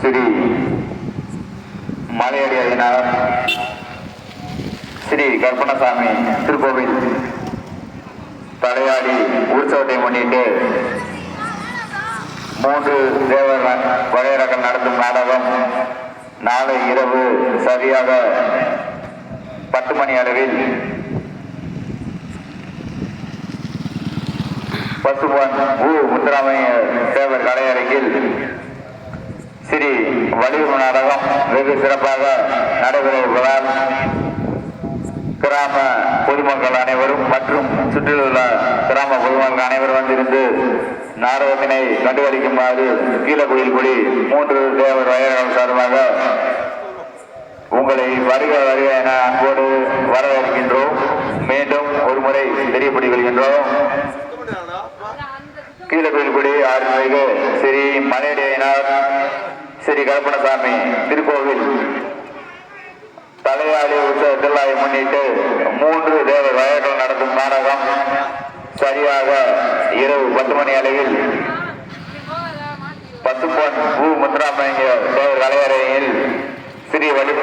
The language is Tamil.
ஸ்ரீ மலையடி ஸ்ரீ கற்பணசாமி திருக்கோவில். தலையாடி உற்சவத்தை முன்னிட்டு மூன்று தேவர் வகையரங்கள் நடத்தும் நாடகம் நாளை இரவு சரியாக பத்து மணி அளவில் பசுபான் உ முத்துராமைய தேவர் கலையரங்கில் ஸ்ரீ வலியுறு நாடகம் வெகு சிறப்பாக நடைபெற இருப்பதால் கிராம பொதுமக்கள் அனைவரும் மற்றும் சுற்றிலுள்ள கிராம பொதுமக்கள் அனைவரும் வந்திருந்து நாடகத்தினை கண்டுகளிக்குமாறு கீழக்குடியில் குடி மூன்று தேவர் வயல்கள் சார்பாக உங்களை வருக வருக என அன்போடு வரவேற்கின்றோம். மீண்டும் ஒரு முறை தெரியப்படுத்திக் கொள்கின்றோம் ஆறு ஆறுமிகு ஸ்ரீ மலையடியினார் ஸ்ரீ கருப்பணசாமி திருக்கோவில். தலையாளி உற்சவ முன்னிட்டு மூன்று தேவ வயர்கள் நடக்கும் நாடகம் சரியாக இரவு பத்து மணி அளவில். பத்து பொன் பூ முத்துராமலிங்க தேவர் கலையறையில் ஸ்ரீ வழி